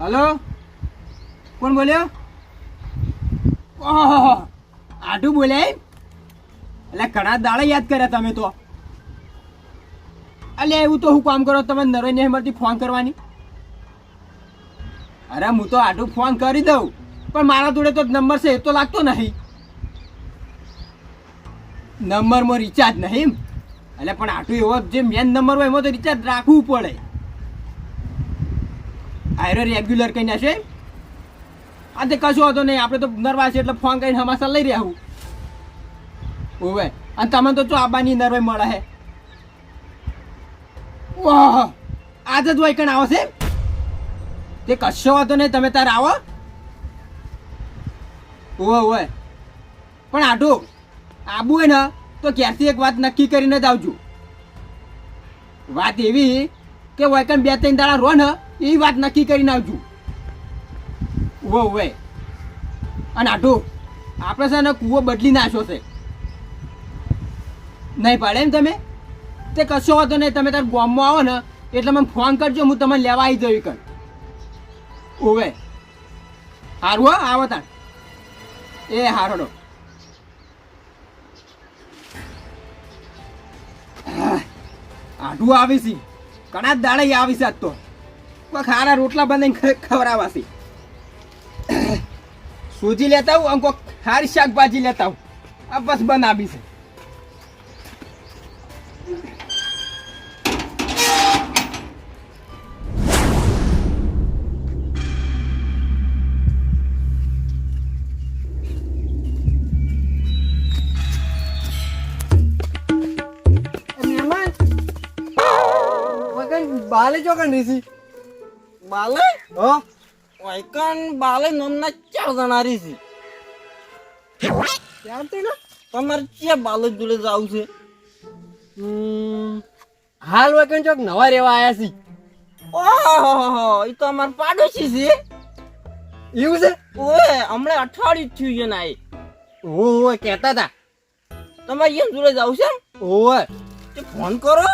Hello? કોણ બોલ્યો? ઓહો આટું બોલ્યા? એટલે ઘણા દાડા યાદ કર્યા તમે તો. અલે એવું તો હું કામ કરો, તમે નરોઈ નેહમરથી ફોન કરવાની. અરે, હું તો આટું ફોન કરી દઉં, પણ મારા જોડે તો નંબર છે, એ તો લાગતો નહીં. નંબરમાં રિચાર્જ નહીં? એટલે પણ આટલું એવો જે મેન નંબર હોય એમાં તો રિચાર્જ રાખવું પડે. આયરો રેગ્યુલર કઈ હશે આ તે કશું હતો નહીં, આપણે તો નર્વા છે એટલે ફોન કરીને હમાસા લઈ રહ્યા હું. ઓવે અને તમે તો ચો આબાની નર્વે મળે હે. વાહ, આજે જ વૈકણ આવશે તે કશો હતો નહીં, તમે તાર આવો. ઓવે ઓવે પણ આટું, આબુ હે ને, તો ક્યારથી એક વાત નક્કી કરીને જ આવજો. વાત એવી કે વૈકણ બે ત્રણ દાડા રો ને એવી વાત નક્કી કરીને આવજો ઊભો, ઉભે અને આટો આપણે છે ને કૂવો બદલી નાખ્યો છે. નહીં પાડે એમ તમે? તે કશો હોતો નહીં, તમે તાર ગામમાં આવો ને, એટલે મને ફોન કરજો, હું તમને લેવા આવી જઈ કર ઓવે હારું, હો, આવો તાર. એ હારોડો આઢું આવીશી ઘણા દાડે આવીશ આજ તો. ખારા રોટલા બનાવીને ખ- ખવડાવવા સૂજી લેતા આવું અંકો હારી શાકભાજી લેતા આવું. આ બસ બનાવી છે. બાલે ચોકન રીસી બાલે? હો? વાયકન બાલે નોમના ચાર જણા રહી છે. તે ના? તમારે ક્યાં બાલે જોડે જવું છે? હાલ વાયકન ચોક નવા રેવા આયા છી. ઓહો એ તો અમાર પાડોશી છે. એવું છે? ઓએ હમણાં અઠવાડિયું થયું છે ને આ કેતા કહેતા તા તમારે એમ જોડે જવું છે તે ફોન કરો.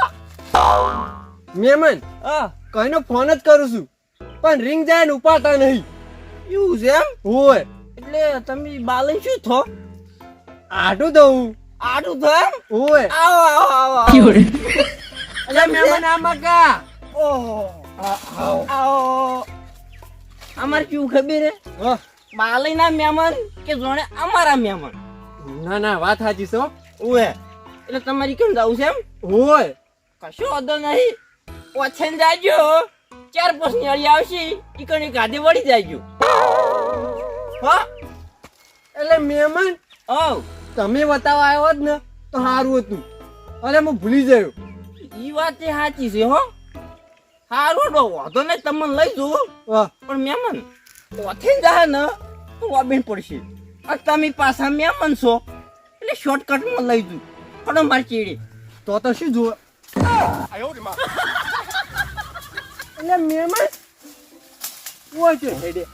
મેમન હા. કઈનો ફોન જ કરું છું. પણ રિંગ જાય ને ઉપાડતા નહીં. એવું છે એમ? હોય. એટલે તમે બાલે શું થો? આટું દઉં. આટું થો એમ? ઓય આવો આવો આવો આવો. અલે મહેમાન આમાં કા ઓહો. આવો. અમારે કેવું ખબર હે? હા. બાલયના મેમન કે જોણે અમારા મેમન ના ના વાત સાચી છો ઓય. એટલે તમારી કેમ જવું છે એમ? હોય. કશો વાંધો નહીં. ઓછે જાજો. ચાર પાંચ નિયાળી આવશે ઈ કણી ગાદી વળી ગયું. હા? એટલે મહેમાન ઓ તમે બતાવવા આવ્યો જ ને તો સારું હતું. અરે હું ભૂલી ગયો. ઈ વાત એ સાચી છે હો. હારું ડો વાંધો નહીં તમને લઈ જવું પણ મહેમાન ઓથી જાય ને તો વાબેન પડશે. આ તમે પાછા મહેમાન છો એટલે શોર્ટકટમાં લઈ જઉં પણ મારી ચીડી. તો તો શું જુઓ? એટલે મહેમાન છે. હેડે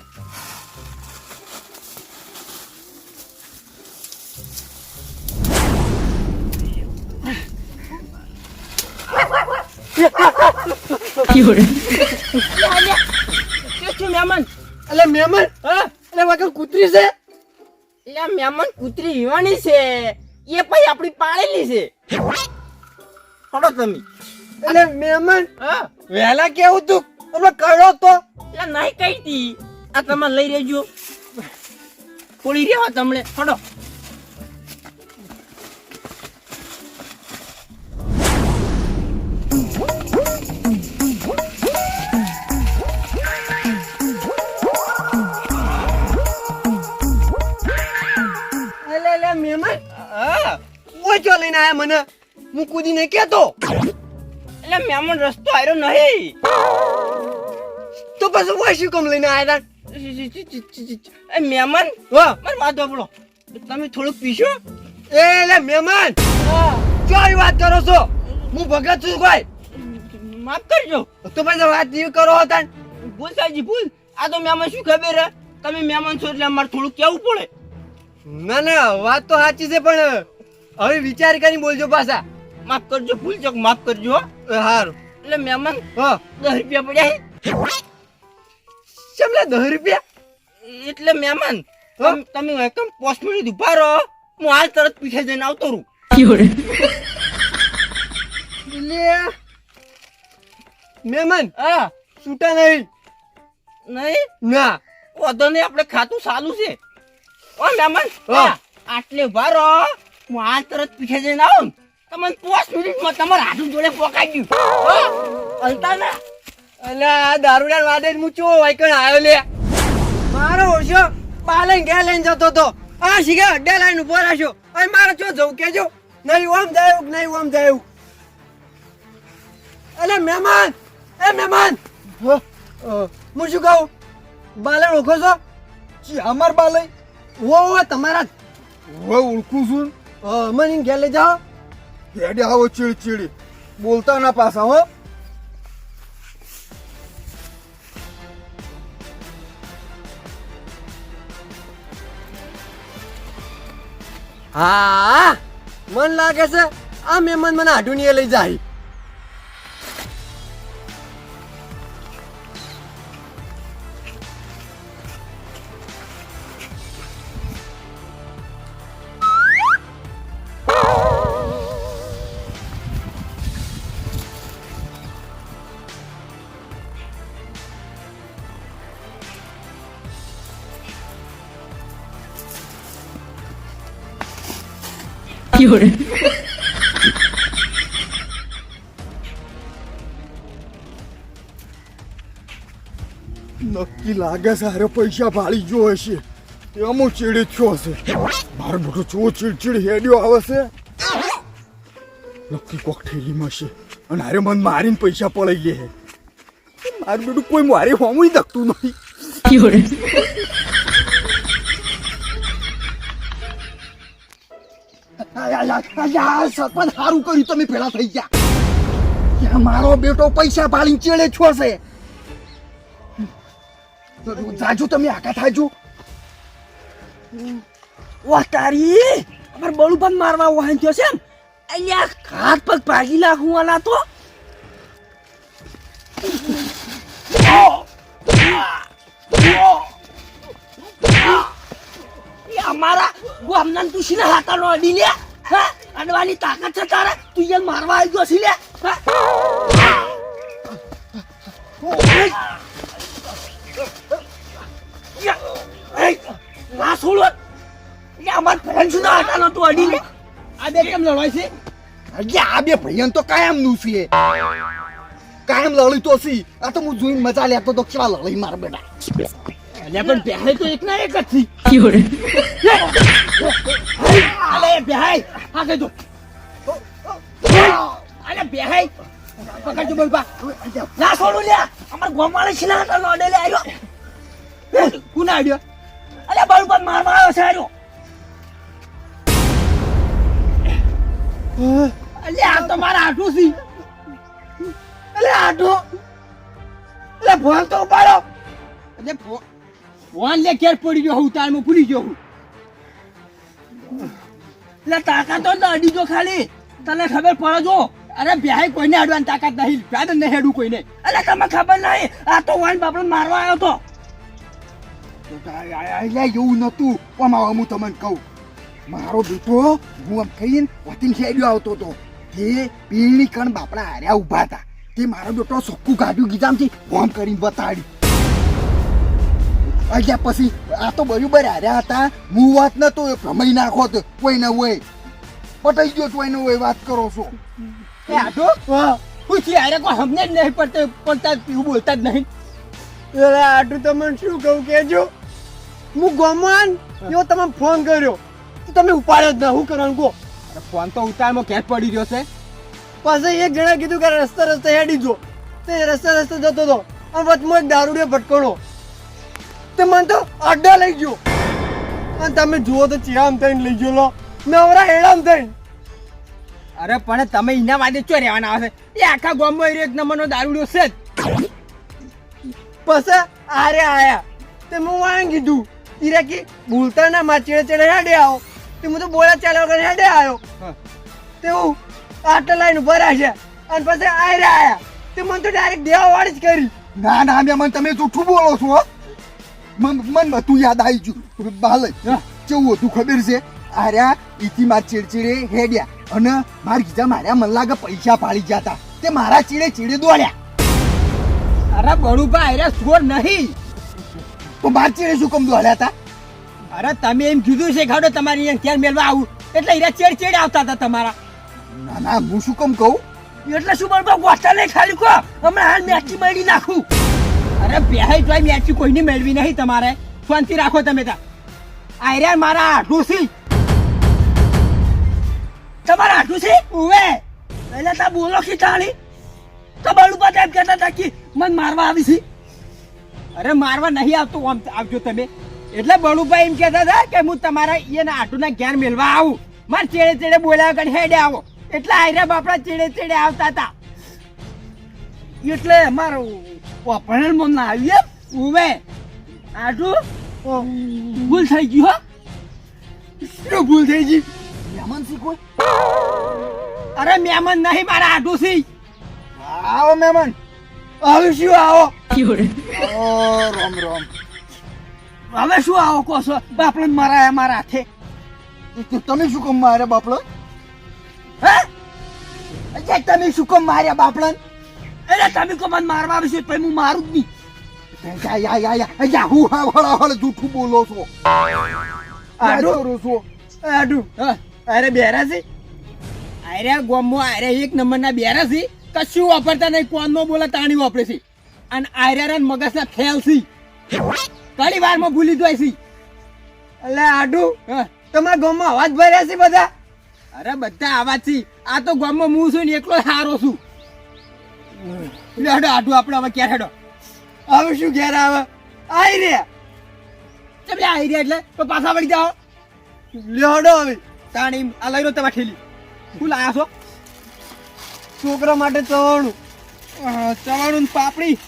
શું મહેમાન? એટલે મહેમાન હા? એટલે વગર કૂતરી છે? એટલે આ મહેમાન કૂતરી હીવાની છે. એ પછી આપણી પાળેલી છે. હડો તમે. એટલે મહેમાન હા? વહેલા કેવું તું? આપણે કયો તો? એટલે નહીં કઈ તી? આ તમે લઈ રહેજો. થોડી રહ્યો તમને એટલે મહેમાન હા ચો લઈને આયા મને. હું કૂદીને કેતો. એટલે મેમણ રસ્તો આવ્યો નહીં. તો પછી ઓય શું કમ લઈને આયા એ મેમણ હો મારે વાત વાપરો. તમે થોડુંક પીશો. એ લે મહેમાન કઈ વાત કરો છો? હું ભગત છું કોઈ. માફ કરજો. તો પછી વાત એવી કરો હતા. ભૂલ સાજી ભૂલ. આ તો મેમણ શું ખબર હે? તમે મહેમાન છો એટલે અમારે થોડું કેવું પડે. ના ના વાત તો સાચી છે પણ હવે વિચાર કરીને બોલજો પાછા. માફ કરજો ભૂલ ચોક માફ કરજો હો. હારું. એટલે મહેમાન હા. દસ રૂપિયા પડ્યા છે. શેમલા દસ રૂપિયા? એટલે મહેમાન તમે એકદમ પોસ્ટ મિનિટ ઊભા રહો. હું હાલ તરત પીછે જઈને આવતો રહું. મહેમાન હા. છૂટા નહીં. નહીં? ના. વધો નહીં આપણે ખાતું સારું છે. ઓ મહેમાન આટલે ઊભા રહો. હું હાલ તરત પીછે જઈને આવું તમને પાંચ મિનિટમાં તમારા હાથું જોડે પોકાઈ ગયું. હો? હલતા ના. અલ્યા દારૂડા વાદે હું ચો વાયકણ આવ્યો લે. મારો ઓછો બાલે ઘેર લઈને જતો તો આ શીખે અડ્ડે લાઈન ઊભો રાખ્યો. અને મારે ચો જવું કેજો નહીં ઓમ જાય નહીં ઓમ જાય? અલે મહેમાન! એ મહેમાન! હું? શું કહું? બાલે ઓળખો છો? જી અમાર બાલે ઓ તમારા ઓ ઓળખું છું. મને ઘેર લઈ જાઓ. હેડે આવો ચીડચીડી બોલતા ના પાછા, હો. હા, મન લાગે છે આ મેમન મને આઢુનીએ લઈ જાય. નક્કી લાગે છે હારે પૈસા ભાળી જો હશે એમાં ચીડી થયો હશે મારો બેટો ચો ચીડચીડ હેડ્યો આવે છે નક્કી કોક ઠેલીમાં છે અને હારે મન મારીને પૈસા પડાઈ ગયા મારું બેટું કોઈ મારી હોમું દખતું નહીં સરપંચ સારું કર્યું, તમે પેલા થઈ ગયા. મારો બેટો પૈસા ભાળીને ચેડે છો છે. જાજુ, તમે આકા થાજુ. વાહ તારી, અમાર પણ મારવા વાહન થયો છે અહીંયા હાથ પગ ભાગી હું વાલા તો. અમારા ગામના તું શીને હાથાનો અડી લે હા? અડવાની તાકાત છે તારે? તું યાર મારવા આવી ગયો છે લે? એ, ના છોડો. એટલે અમાર ફ્રેન્ડ સુધા હાથાનો તું અડી લે. આ બે કેમ લડવાય છે? અરે આ બે ભૈયન તો કાયમનું છે. કાયમ લડી તો સી આ તો હું જોઈને મજા લેતો તો કેવા લડી માર બેટા? અલ્યા પણ બેહાય તો એક ના એક જ થી. બેહાય હા કહેજો અલે બેહાય પકડજો બોલ બા. ના છોડું લે અમાર ગોમાળે છે ના હાથાનો અડે લે આવ્યો કોના આડ્યો? અલે બળું પણ મારવા આવ્યો છે આવ્યો અલે, આ તો મારા આટું સી અલે આટું અલે, ફોન તો ઉપાડો. અલે ફોન લે, ઘેર પડી ગયો હું તારમાં ભૂલી ગયો હું એટલે તાકાત તો અડી જો ખાલી. તને ખબર પડે જો, અરે બેહાય કોઈને આડવાની તાકાત નહીં. પ્યાદ નહીં હેડું કોઈને. અલે તમે ખબર નહીં? આ તો વાન બાપડો મારવા આવ્યો તો. એવું નતું આમાં હું તમને કહું. મારો બેટો, હું આમ કહીને વતીન ખેડ્યો આવતો હતો તે પીણી કણ બાપડા હાર્યા ઊભા હતા. તે મારો બેટો સોક્કું કાઢ્યું ગીજામથી બોમ્બ કરીને બતાડ્યું. અલ્યા પછી આ તો બરોબર હાર્યા હતા. હું વાત નતો એ ભમાઈ નાખો તો કોઈ ના હોય. પટાઈ ગયો તો એનો હોય વાત કરો છો. એ આટો? પૂછી અરે કોઈ હમને જ નહીં પડતે પડતા એવું બોલતા જ નહીં. એટલે આટલું તમને શું કહું કેજો હું ગોમાન જો તમે ફોન કર્યો. તો તમે ઉપાડ્યો જ ના હું કરવાનું કહો? ફોન તો ઉતારમાં ઘેર પડી રહ્યો છે. પાછા એક જણા કીધું કે રસ્તે રસ્તે હેડી જો. તે રસ્તે રસ્તે જતો હતો અને વચમાં એક દારૂડિયો ભટકણો. તે મને તો અડ્ડા લઈ ગયો. અને તમે જુઓ તો ચિરામ થઈને લઈ ગયો લો નવરા હેડામ થઈને. અરે પણ તમે એના વાદે ચો રહેવાના આવશે એ આખા ગામમાં એક નંબરનો દારૂડ્યો છે જ. પછી આરે આયા. તે હું વાંગ કીધું. ઈરા કે બોલતા ના માં ચેડે ચેડે હેડે આવો. તે હું તો બોલા ચાલ્યા વગર હેડે આવ્યો. તે હું આટલા લાઈન ઊભા છે. અને પછી આયરા આયા. તે મને તો ડાયરેક્ટ દેવા વાળી જ કરી. ના ના મેમન તમે જૂઠું બોલો છો. મન મન બધું યાદ આવી ગયું. બાલ. કેવું હતું ખબર છે? આર્યા ઈથી માર ચીડચીડે હેડ્યા અને માર કીધા માર્યા મન લાગે પૈસા પાડી ગયા તા. મારા ચીડે ચીડે દોડ્યા. અરે બળુભા આર્યા સોર નહીં. તો માર ચીડે શું કમ દોડ્યા હતા અરે તમે એમ કીધું છે ખાડો તમારી ક્યાં મેળવા આવું. એટલે હીરા ચેડ ચેડ આવતા હતા તમારા. ના ના હું શું કમ કહું? એટલે શું બળબા ગોટા નહીં ખાલી કહો. હમણાં હાલ મેચી મળી નાખું. અરે બેહાઈ જોઈ મેચી કોઈની મેળવી નહીં તમારે. શાંતિ રાખો તમે તા આયરા મારા આઠું સી તમારા આઠું છે ઉવે. એટલે તા બોલો ખીટાણી તમારું પાસે એમ કહેતા હતા કે મન મારવા આવી છે. અરે મારવા નહીં આવતો, આમ આવજો તમે. એટલે બળુભાઈ એમ કહેતા હતા કે હું તમારા એના આટુના જ્ઞાન મેળવા આવું. મારે ચેડે ચેડે બોલ્યા કરી હેડે આવો. એટલે આયરા બાપડા ચેડે ચેડે આવતા હતા. એટલે અમારો અપહરણમાં ના આવી એમ ઉમે આટુ ભૂલ થઈ ગયું હો. શું ભૂલ થઈ ગઈ? મહેમાન સી કોઈ? અરે મહેમાન નહીં મારા આટું સી આવો મહેમાન. હવે શું આવો? ઓ રામ રામ. હવે શું આવો કહો છો? બાપડે મારા મારા હાથે. તમે શું કમ માર્યા બાપડો? હે? તમે શું કમ માર્યા બાપડન અરે તમે કો મને મારવા આવીશું તો હું મારું જ નહીં. યા યા યા યા યા હું હા હળ હળ જૂઠું બોલો છો? આડું? છો? આડું. અરે બેરા છે? અરે ગોમો અરે એક નંબરના બેરા છે. કશું વાપરતા નહીં કોનમાં બોલે તાણી વાપરે છે. અને આયરા મગજના ફેલ છે. ઘણી વારમાં ભૂલી જાય છે? એટલે આડુ હા. તમારા ગામમાં અવાજ ભર્યા છે બધા? અરે બધા અવાજ છે. આ તો ગામમાં હું છું ને એકલો સારો છું. લે હેડો આડું આપણે હવે ક્યાં હેડો. હવે શું ઘેર આવે? આઈ રે. લે, આઈ રહ્યા એટલે? તો પાછા વળી જાઓ. લેહડો હવે. તાણી, આ લઈ લો તમે ઠેલી શું લાયા છો? છોકરા માટે ચવાણું. ચવાણું પાપડી.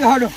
હેડો.